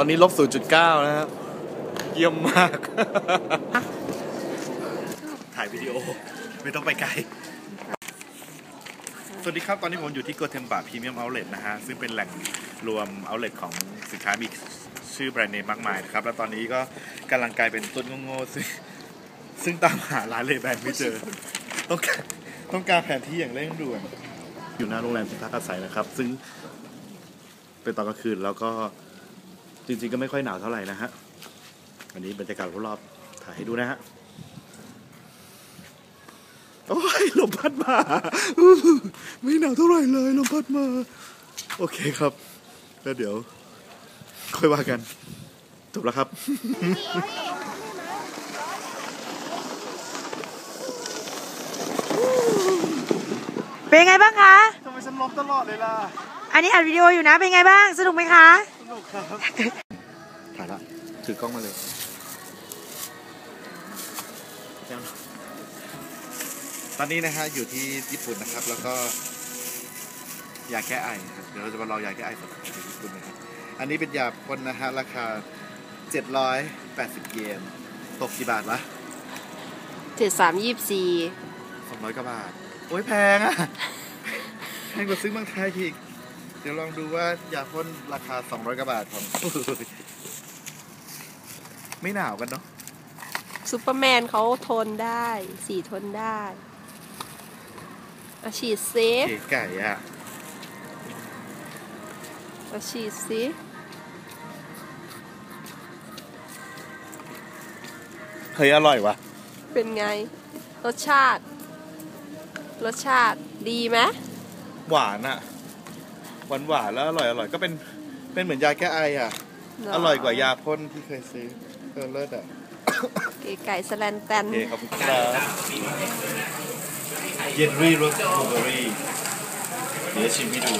ตอนนี้ลบ 0.9 นะครับ เยี่ยมมาก ถ่ายวิดีโอ ไม่ต้องไปไกล สวัสดีครับ ตอนนี้ผมอยู่ที่โกเทมบะพรีเมียมเอาท์เลนะฮะ ซึ่งเป็นแหล่งรวมเอาท์เลของสินค้ามีชื่อแบรนด์เนมมากมายนะครับ แล้วตอนนี้ก็กำลังกลายเป็นต้นโง่ๆซึ่งซึ่งตามหาร้านเลแบนไม่เจอ ต้องการต้องการแผนที่อย่างเร่งด่วน อยู่หน้าโรงแรมที่พักอาศัยนะครับ ซึ่งเป็นตอนกลางคืนแล้วก็ จริงๆ ก็ไม่ค่อยหนาวเท่าไหร่นะฮะอันนี้บรรยากาศรอบๆถ่ายให้ดูนะฮะ โอ้ยลมพัดมาอื้อไม่หนาวเท่าไหร่เลยลมพัดมา โอเคครับ แล้วเดี๋ยว ค่อยว่ากัน จบแล้วครับเป็นไงบ้างคะ ทำไมฉันล้มตลอดเลยล่ะ อันนี้อัดวิดีโออยู่นะ เป็นไงบ้าง สนุกไหมคะสนุก ครับถ่ายละถือกล้องมาเลยยังตอนนี้นะฮะอยู่ที่ญี่ปุ่นนะครับ แล้วก็ยาแก้ไอครับเดี๋ยวเราจะมาลองยาแก้ไอของญี่ปุ่นนะครับ อันนี้เป็นยาพ่นนะฮะราคา 780 เยนตกกี่บาทวะเจ็ดสามยี่สี่200กว่าบาท โอ้ยแพงอะแพงกว่าซื้อเมืองไทยอีกเดี๋ยวลองดูว่ายาพ่นราคา 200กว่าบาทของ ไม่หนาวกันเนาะซูเปอร์แมนเขาทนได้ สีทนได้อาฉีดเซฟเก๋ไก่อะอาฉีดซิเฮ้ยอร่อยวะเป็นไง รสชาติ รสชาติดีไหมหวานอะ หวานหวานๆแล้วอร่อยอร่อยก็เป็นเป็นเหมือนยาแก้ไออะอร่อยกว่ายาพ่นที่เคยซื้อเออเลิศอะเก๋ไก่สแลนแตนโอเคขอบคุณครับเยนรี่รสบลูเบอรี่เดี๋ยวชิมให้ดู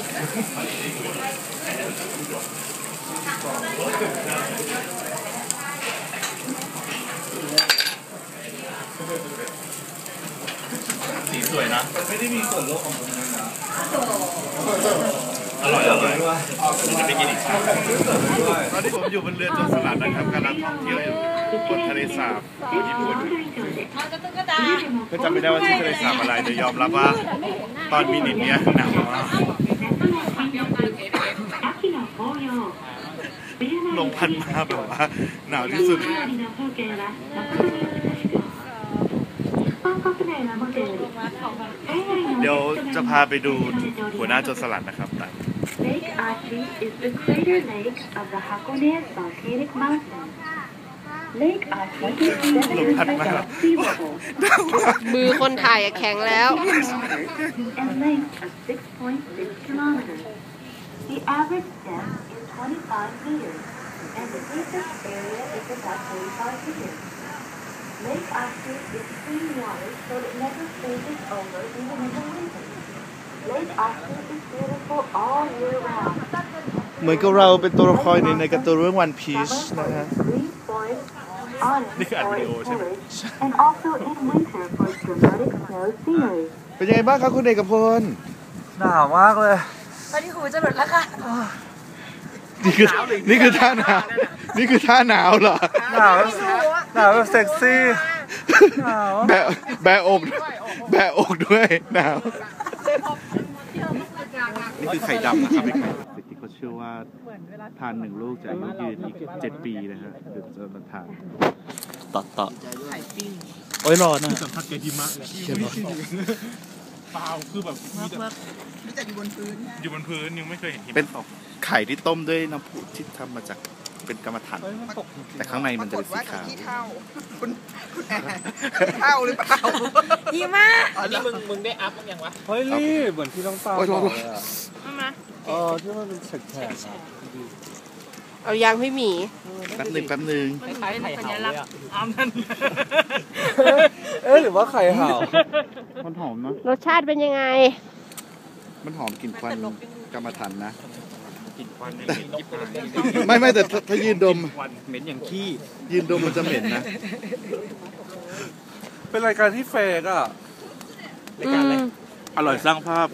สีสวยนะไม่ได้มีส่วนลดของผมเลยนะ อร่อยอร่อยผมจะไปกินอีกครั้งตอนนี้ผมอยู่บนเรือจนสลัดนะครับกำลังท่องเที่ยวอยู่บนทะเลสาบของญี่ปุ่นก็จำไม่ได้ว่าชื่อทะเลสาบอะไรแต่ยอมรับว่า ตอนมินิเนี้ยหนาวมากลงพันมาแบบว่าหนาวที่สุด เดี๋ยวจะพาไปดูหัวหน้าโจรสลัดนะครับแต่ Lake Ashi is the crater lake of the Hakone volcanic mountain. Lake Ashi is 7ลมพัด meters มา above sea level หนาวมากมือคนถ่ายอะแข็งแล้ว and length of 6.6 kilometers. The average depth is 25 meters, and the deepest area is about 45 meters. Lake Ashi is clean water, so it never freezes over even in the winter. Lake Ashi is beautiful all year round. เหมือนกับเราเป็นตัวละครในในการ์ตูนเรื่องวันพีชนะฮะ Green forest, honest นี่คืออัดวิดีโอ forest ใช่ไหม foliage, and also in winter for dramatic snow scenery. เป็นยังไงบ้างครับคุณเอกพลหนาวมากเลยตอนนี้หูจะหลุดแล้วค่ะ นี่คือนี่คือท่าหนาว นี่คือท่าหนาวเหรอ หนาวแบบหนาวแบบเซ็กซี่หนาวแบะแบะอกแบะอกด้วยหนาว นี่คือไข่ดำนะครับไอ้ไข่ที่เขาเชื่อว่าทานหนึ่งลูกจะอายุยืนอีกเจ็ดปีนะฮะเดี๋ยวจะมาทานต่อต่อไข่ปิ้งโอ้ยร้อนอะสัมผัสแกหิมะเขียนว่าเปล่าคือแบบมีแต่อยู่บนพื้นอยู่บนพื้นยังไม่เคยเห็นหิมะเป็นไข่ที่ต้มด้วยน้ำพุที่ทำมาจาก เป็นกรรมฐาน แต่ข้างในมันจะเป็นสีขาวขี้เท่าคุณคุณแอนขี้เท่าหรือเปล่าดีมากอันนี้มึงมึงได้อัพมั้งยังวะเฮ้ยรีบเหมือนที่น้องตาโอ้ยบร้ออนกร้อนเลยอะเออที่มันเป็นแฉกๆอะเอายางพี่หมีแป๊บหนึ่งแป๊บหนึ่งคล้ายๆไข่เห่าเลยอะอ้ามนั่นเอ๊ะหรือว่าไข่ห่าวมันหอมเนาะรสชาติเป็นยังไง มันหอมกลิ่นควันกรรมฐานนะ กลิ่นควันเนี่ยยิบหายไม่ไม่แต่ถ้าถ้ายืนดม ควันเหม็นอย่างขี้ยืนดมมันจะเหม็นนะ เป็นรายการที่เฟกอะ รายการอะไรอืมอร่อยสร้างภาพ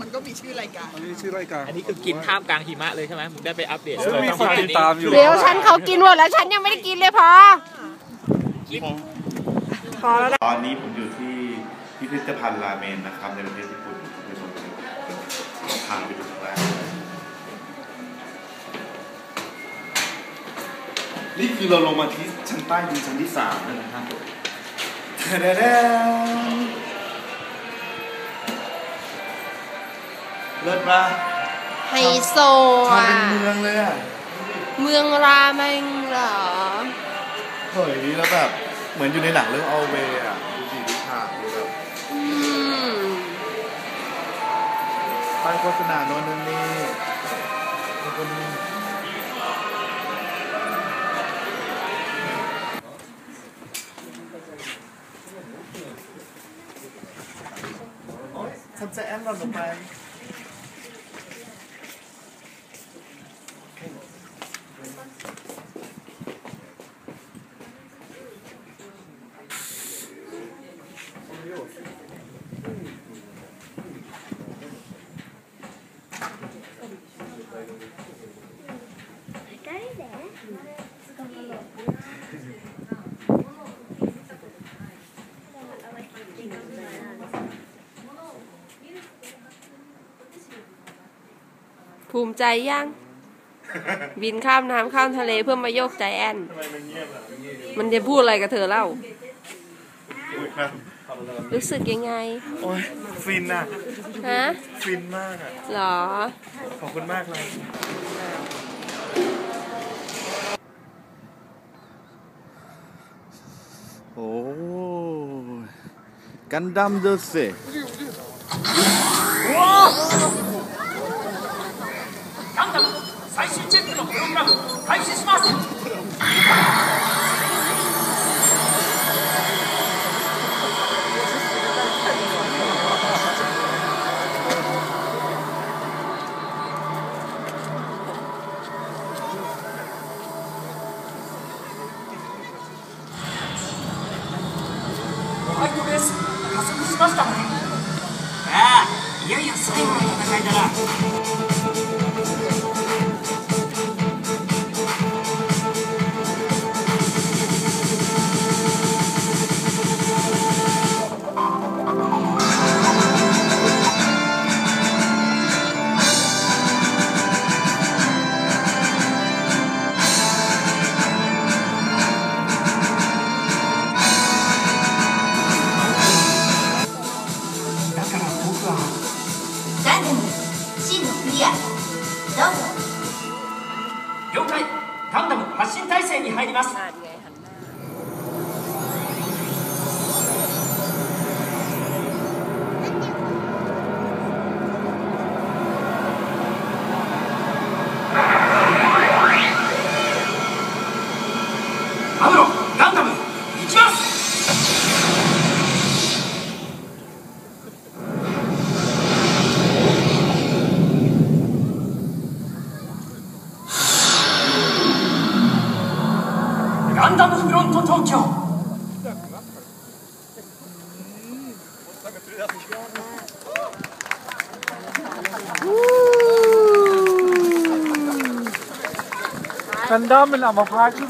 มันก็มีชื่อรายการ อันนี้ชื่อรายการอันนี้คือกินท่ามกลางหิมะเลยใช่ไหมผมได้ไปอัปเดตซึ่งมีคนติดตามอยู่เดี๋ยวฉันเขากินหมดแล้วฉันยังไม่ได้กินเลยพอ พอแล้วนะ ตอนนี้ผมอยู่ที่พิพิธภัณฑ์ราเมนนะครับในประเทศญี่ปุ่นไปชมกัน พาไปดูข้างล่างนี่คือเราลงมาที่ชั้นใต้ดินชั้นที่สามแล้วนะครับทะเดเดนเลิศปะไฮโซทำอะ เป็นเมืองเลยอะเมืองราเมงเหรอ เฮ้ยแล้วแบบ เหมือนอยู่ในหนังเรื่อง All Way อะ ป้ายโฆษณาโน่นนั่นนี่แล้วก็นี่โอ๊ยฉันจะแอนเราลงไป ภูมิใจยัง บินข้ามน้ำข้ามทะเลเพื่อมาโยกใจแอนมันจะพูดอะไรกับเธอเล่ารู้สึกยังไง โอ้ยฟินอะ ฮะฟินมากอะ หรอ ขอบคุณมากเลย โอ้กันดัมเดอะเซ 最終チェックのプログラム開始します。ホワイトベース加速しましたね。ああいよいよ最後の戦いだな。了解。ガンダム発進態勢に入ります 안다는 그런 도쿄. 간다면 아마 봐주.